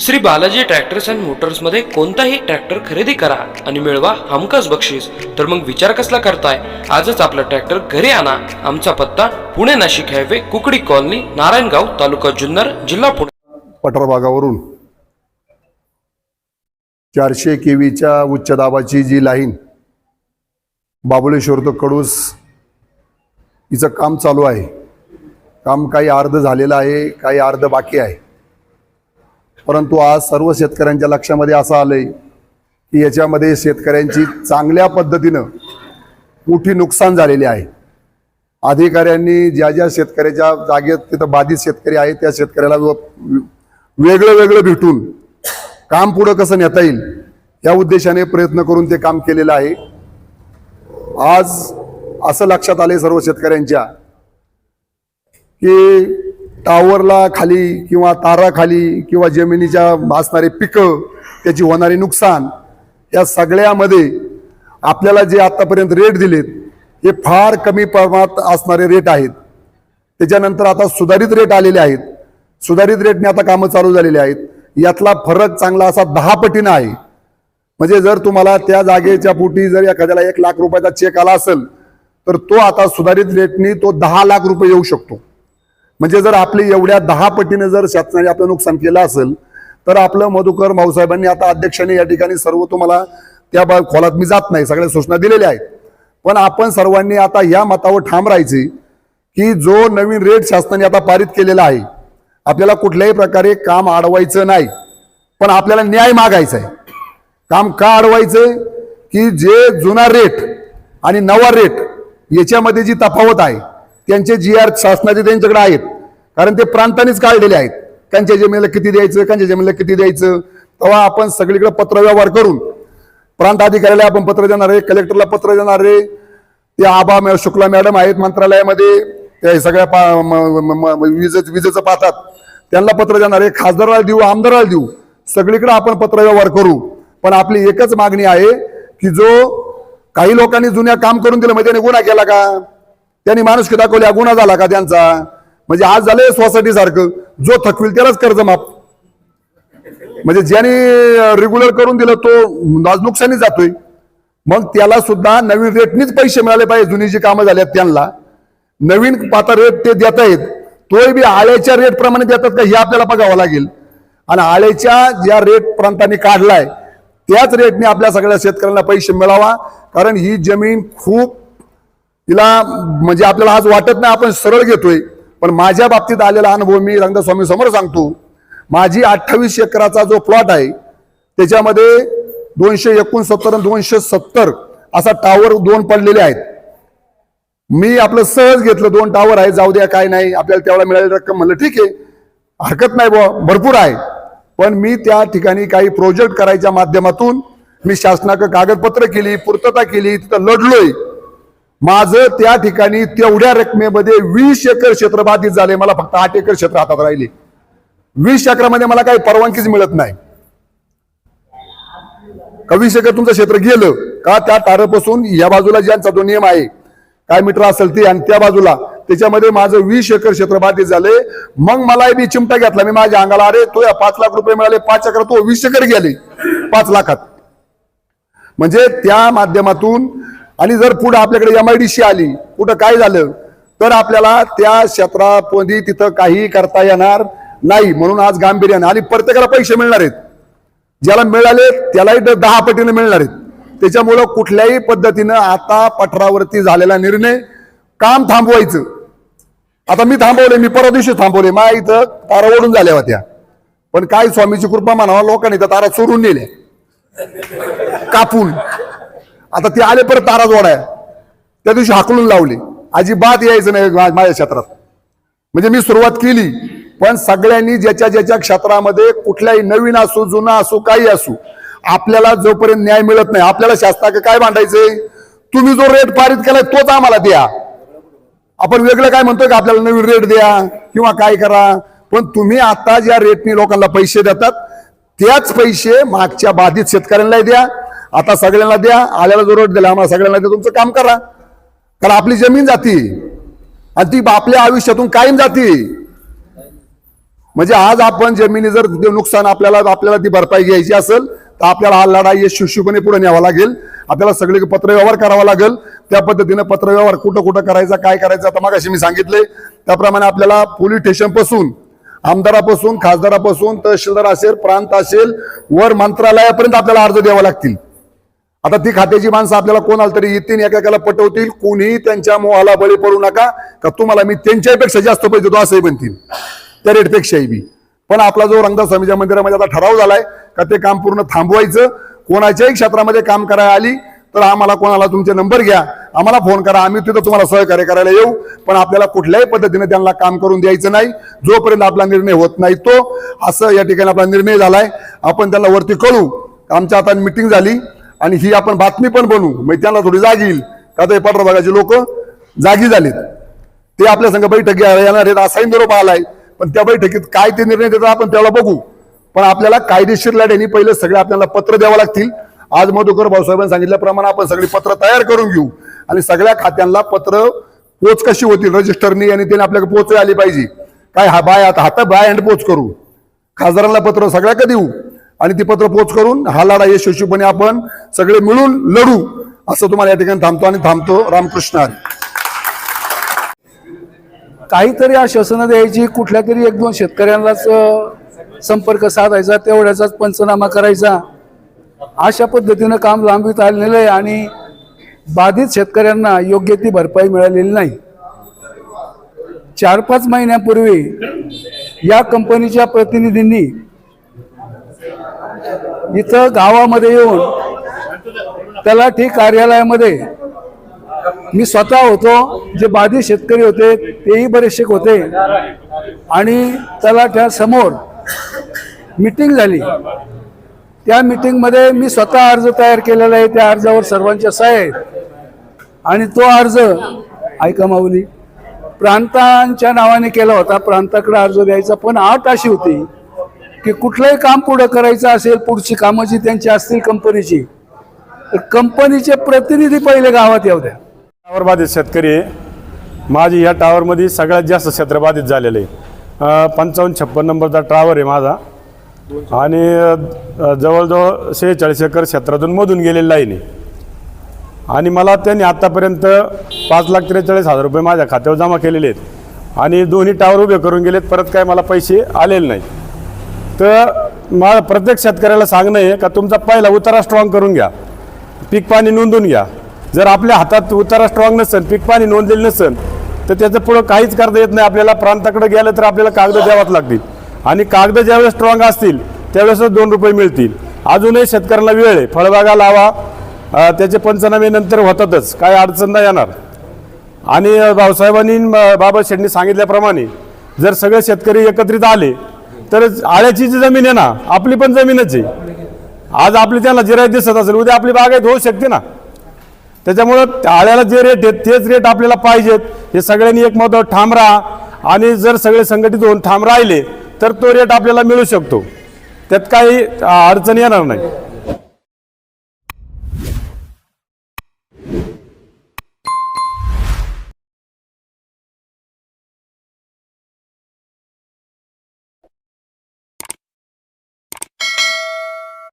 Shri Balaji tractors and मोटर्समध्ये कोणताही tractor खरेदी करा आणि मिळवा हमखास बक्षीस. तर मग विचार कसला करताय? आजच आपला ट्रॅक्टर घरी आणा. आमचा पत्ता पुणे नाशिक हायवे कुकडी कॉलनी नारायणगाव तालुका जुन्नर जिल्हा पुणे. पठार भागावरून चारशे केवीच्या उच्च दाबाची जी लाईन बाबुळेश्वर तो कडूस हिचं काम चालू आहे. काम काही अर्ध झालेलं आहे काही अर्ध बाकी आहे. परंतु आज सर्व शेतकऱ्यांच्या लक्षामध्ये असं आलंय की याच्यामध्ये शेतकऱ्यांची चांगल्या पद्धतीनं मोठी नुकसान झालेली आहे. अधिकाऱ्यांनी ज्या ज्या शेतकऱ्याच्या जागेत तिथं बाधित शेतकरी आहेत त्या शेतकऱ्याला वेगळं वेगळं भेटून काम पुढं कसं नेता येईल या उद्देशाने प्रयत्न करून ते काम केलेलं आहे. आज असं लक्षात आले सर्व शेतकऱ्यांच्या की टावरला खाली किंवा ताराखाली किंवा जमिनीच्या असणारे पिकं त्याची होणारे नुकसान या सगळ्यामध्ये आपल्याला जे आत्तापर्यंत रेट दिलेत हे फार कमी प्रमाणात असणारे रेट आहेत. त्याच्यानंतर आता सुधारित रेट आलेले आहेत. सुधारित रेटने आता कामं चालू झालेली आहेत. यातला फरक चांगला असा दहा पटीनं आहे. म्हणजे जर तुम्हाला त्या जागेच्या पोटी जर एखाद्याला एक लाख रुपयाचा चेक आला असेल तर तो आता सुधारित रेटनी तो दहा लाख रुपये येऊ शकतो. म्हणजे जर आपली एवढ्या दहा पटीने जर शासनाने आपलं नुकसान केलं असेल तर आपलं मधुकर भाऊसाहेबांनी आता अध्यक्षांनी या ठिकाणी सर्व तुम्हाला त्या बा- खोलात मी जात नाही सगळ्या सूचना दिलेल्या आहेत. पण आपण सर्वांनी आता या मतावर ठाम राहायचे की जो नवीन रेट शासनाने आता पारित केलेला आहे आपल्याला कुठल्याही प्रकारे काम अडवायचं नाही पण आपल्याला न्याय मागायचा आहे. काम का अडवायचं? की जे जुना रेट आणि नवा रेट याच्यामध्ये जी तफावत आहे त्यांचे जी आर शासनाचे त्यांच्याकडे आहेत. कारण ते प्रांतानेच काढलेले आहेत. त्यांच्या जमिनीला किती द्यायचं त्यांच्या जमिनीला किती द्यायचं? तेव्हा आपण सगळीकडे पत्रव्यवहार करून प्रांत अधिकाऱ्याला आपण पत्र देणार आहे कलेक्टरला पत्र देणार आहे. ते आबा मॅ- शुक्ला मॅडम आहेत मंत्रालयामध्ये. त्या सगळ्या पा- विजेचं विजेचं पाहतात. त्यांना पत्र देणार आहे. खासदाराला देऊ आमदाराला देऊ. सगळीकडे आपण पत्रव्यवहार करू. पण आपली एकच मागणी आहे की जो काही लोकांनी जुन्या काम करून दिलं म्हणजे गुन्हा केला का? त्यांनी माणुसकी दाखवली हा गुन्हा झाला का त्यांचा? म्हणजे आज झालंय सोसायटी सारखं. जो थकविल त्यालाच कर्ज माफ. म्हणजे ज्याने रेग्युलर करून दिलं तो आज नुकसानी जातोय. मग त्याला सुद्धा नवीन रेटनीच पैसे मिळाले पाहिजे जुनी जी कामं झाली आहेत त्यांना. नवीन आता रेट ते देत आहेत. तोही बी आळ्याच्या रेट प्रमाणे देतात का हे आपल्याला बघावं लागेल. आणि आळ्याच्या ज्या रेट प्रांतांनी काढलाय त्याच रेटने आपल्या सगळ्या शेतकऱ्यांना पैसे मिळावा. कारण ही जमीन खूप तिला म्हणजे आपल्याला आज वाटत नाही आपण सरळ घेतोय. पण माझ्या बाबतीत आलेला अनुभव मी रंगस्वामी समोर सांगतो. माझी अठ्ठावीस एकराचा जो प्लॉट आहे त्याच्यामध्ये दोनशे एकोणसत्तर आणि दोनशे सत्तर असा टावर दोन पडलेले आहेत. मी आपलं सहज घेतलं दोन टावर आहे जाऊ द्या काय नाही आपल्याला तेवढा मिळालेली रक्कम म्हणलं ठीक आहे. हरकत नाही बुवा भरपूर आहे. पण मी त्या ठिकाणी काही प्रोजेक्ट करायच्या माध्यमातून मी शासनाकडे कागदपत्र केली पूर्तता केली तिथं लढलोय. माझं त्या ठिकाणी तेवढ्या रकमेमध्ये वीस एकर क्षेत्र बाधित झाले मला फक्त आठ एकर क्षेत्र हातात राहिले. वीस एकरामध्ये मला काही परवानगीच मिळत नाही. का वीस एकर तुमचं क्षेत्र गेलं का त्या तारपासून या बाजूला ज्यांचा तो नियम आहे काय मीटर असेल ते आणि त्या बाजूला त्याच्यामध्ये माझं वीस एकर क्षेत्र बाधित झाले मग मला मी चिमटा घेतला. मी माझ्या अंगाला अरे तो या पाच लाख रुपये मिळाले पाच एकर तो वीस एकर गेले पाच लाखात. म्हणजे त्या माध्यमातून आणि जर पुढे आपल्याकडे एम आय डी सी आली कुठं काय झालं तर आपल्याला त्या क्षेत्रामध्ये तिथं काही करता येणार नाही. म्हणून आज गांभीर्याने आणि प्रत्येकाला पैसे मिळणार आहेत. ज्याला मिळाले त्यालाही दहा पटीने मिळणार आहेत. त्याच्यामुळं कुठल्याही पद्धतीनं आता पठारावरती झालेला निर्णय काम थांबवायचं. आता मी थांबवले मी परवा दिवशी थांबवले मा इथं तारा ओढून झाल्या होत्या. पण काय स्वामीची कृपा म्हणावा लोकांनी तर तारा चोरून नेल्या. कापून. आता ते आले परत तारा जोडाय त्या दिवशी हाकलून लावले. अजिबात यायचं नाही माझ्या क्षेत्रात. म्हणजे मी सुरुवात केली पण सगळ्यांनी ज्याच्या ज्याच्या क्षेत्रामध्ये कुठल्याही नवीन असू जुना असू काही असू आपल्याला जोपर्यंत न्याय मिळत नाही आपल्याला शासनाकडे काय मांडायचंय तुम्ही जो रेट पारित केलाय तोच आम्हाला द्या. आपण वेगळं काय म्हणतोय का? आपल्याला नवीन रेट द्या किंवा काय करा? पण तुम्ही आता ज्या रेटने लोकांना पैसे देतात त्याच पैसे मागच्या बाधित शेतकऱ्यांना द्या. आता सगळ्यांना द्या आल्याला जो रोड दिला आम्हाला सगळ्यांना द्या तुमचं काम करा. कारण आपली जमीन जाती. आणि ती आपल्या आयुष्यातून कायम जाती. म्हणजे आज आपण जमिनी जर ते नुकसान आपल्याला आपल्याला ती भरपाई घ्यायची असेल तर आपल्याला हा लढाई यशस्वीपणे पुढे न्यावा लागेल. आपल्याला सगळे पत्रव्यवहार करावा लागेल. त्या पद्धतीनं पत्रव्यवहार कुठं कुठं करायचा काय करायचं आता मगाशी मी सांगितले. त्याप्रमाणे आपल्याला पोलीस स्टेशनपासून आमदारापासून खासदारापासून तहसीलदार असेल प्रांत असेल वर मंत्रालयापर्यंत आपल्याला अर्ज द्यावा लागतील. आता ती खात्याची माणसं आपल्याला कोण आलं तरी येतील एकेकाला पटवतील कोणीही त्यांच्या मोहाला बळी पडू नका. का तुम्हाला मी त्यांच्यापेक्षा जास्त पैसे देतो असंही बनतील त्या रेटपेक्षाही बी पण आपला जो रंगदास स्वामीच्या मंदिरामध्ये आता ठराव झालाय का ते काम पूर्ण थांबवायचं कोणाच्याही क्षेत्रामध्ये काम करायला आली तर आम्हाला कोणाला तुमचे नंबर घ्या. आम्हाला फोन करा आम्ही तिथं तुम्हाला सहकार्य करायला येऊ. पण आपल्याला कुठल्याही पद्धतीने त्यांना काम करून द्यायचं नाही. जोपर्यंत आपला निर्णय होत नाही तो असं या ठिकाणी आपला निर्णय झालाय. आपण त्यांना वरती कळू. आमच्या आता मिटिंग झाली. आणि ही आपण बातमी पण बनवू म्हणजे त्यांना थोडी जाग येईल. का तर पत्र भागाचे लोक जागी झालेत. ते आपल्या संघ बैठकी येणार आहेत असाही निरोप आलाय. पण त्या बैठकीत काय ते निर्णय देतात आपण त्याला बघू. पण आपल्याला कायदेशीर लढ्यानी पहिले सगळे आपल्याला पत्र द्यावं लागतील. आज मधुकर भाऊसाहेबांनी सांगितल्याप्रमाणे आपण सगळी पत्र तयार करून घेऊ. आणि सगळ्या खात्यांना पत्र पोच कशी होतील रजिस्टरनी आणि त्याने आपल्याकडे पोच आली पाहिजे. काय हा बाय आता हात बाय हँड पोच करू. खासदारांना पत्र सगळ्या देऊ. आणि ती पत्र पोच करून हा लढा यशस्वीपणे आपण सगळे मिळून लढू असं तुम्हाला या ठिकाणी थांबतो आणि थांबतो रामकृष्ण हरी. काहीतरी आश्वासनं द्यायची कुठल्या तरी एक दोन शेतकऱ्यांनाच संपर्क साधायचा तेवढ्याचाच पंचनामा करायचा अशा पद्धतीनं काम लांबीत आलेलं आहे आणि बाधित शेतकऱ्यांना योग्य ती भरपाई मिळालेली नाही चार पाच महिन्यापूर्वी या कंपनीच्या प्रतिनिधींनी इथं गावामध्ये येऊन तलाठी कार्यालयामध्ये मी स्वतः होतो जे बाधित शेतकरी होते तेही बरेचसे होते. आणि तलाठ्या समोर मीटिंग झाली. त्या मीटिंगमध्ये मी स्वतः अर्ज तयार केलेला आहे. त्या अर्जावर सर्वांच्या सह्या आहेत आणि तो अर्ज ऐका माऊली प्रांतांच्या नावाने केला होता. प्रांताकडे अर्ज द्यायचा. पण आठ अशी होती. की कुठलंही काम पुढं करायचं असेल पुढची कामं जी त्यांची असतील कंपनीची तर कंपनीचे प्रतिनिधी पहिले गावात येऊ द्या. टावर बाधित शेतकरी आहे. माझी या टावरमध्ये सगळ्यात जास्त क्षेत्र बाधित झालेलं आहे. पंचावन्न छप्पन नंबरचा टावर आहे माझा. आणि जवळजवळ शेहेचाळीस एकर क्षेत्रातून मधून गेलेली लाईन आहे. आणि मला त्यांनी आत्तापर्यंत पाच लाख त्रेचाळीस हजार रुपये माझ्या खात्यावर जमा केलेले आहेत. आणि दोन्ही टावर उभे करून गेलेत परत काय मला पैसे आलेले नाही तर मला प्रत्येक शेतकऱ्याला सांगणं आहे का तुमचा पहिला उतारा स्ट्रॉंग करून घ्या. पीक पाणी नोंदून घ्या. जर आपल्या हातात उतारा स्ट्रॉंग नसेल पीक पाणी नोंदलेलं नसेल तर त्याचं पुढं काहीच करता येत नाही. आपल्याला प्रांताकडे गेलं तर आपल्याला कागद द्यावाच लागतील. आणि कागद ज्यावेळेस स्ट्रॉंग असतील त्यावेळेसच दोन रुपये मिळतील. अजूनही शेतकऱ्यांना वेळ आहे. फळबागा लावा. त्याचे पंचनामे नंतर होतातच. काय अडचण नाही येणार. आणि भाऊसाहेबांनी बाबा शेट्टी सांगितल्याप्रमाणे जर सगळे शेतकरी एकत्रित आले तर आळ्याची जी जमीन आहे ना आपली पण जमीनच आहे. आज आपली त्यांना जिरायत दिसत असेल उद्या आपली बागायत होऊ शकते ना. त्याच्यामुळं आळ्याला जे रेट आहेत तेच रेट आपल्याला पाहिजेत. हे सगळ्यांनी एक मत ठाम राहा. आणि जर सगळे संघटित होऊन ठाम राहिले तर तो रेट आपल्याला मिळू शकतो. त्यात काही अडचण येणार नाही.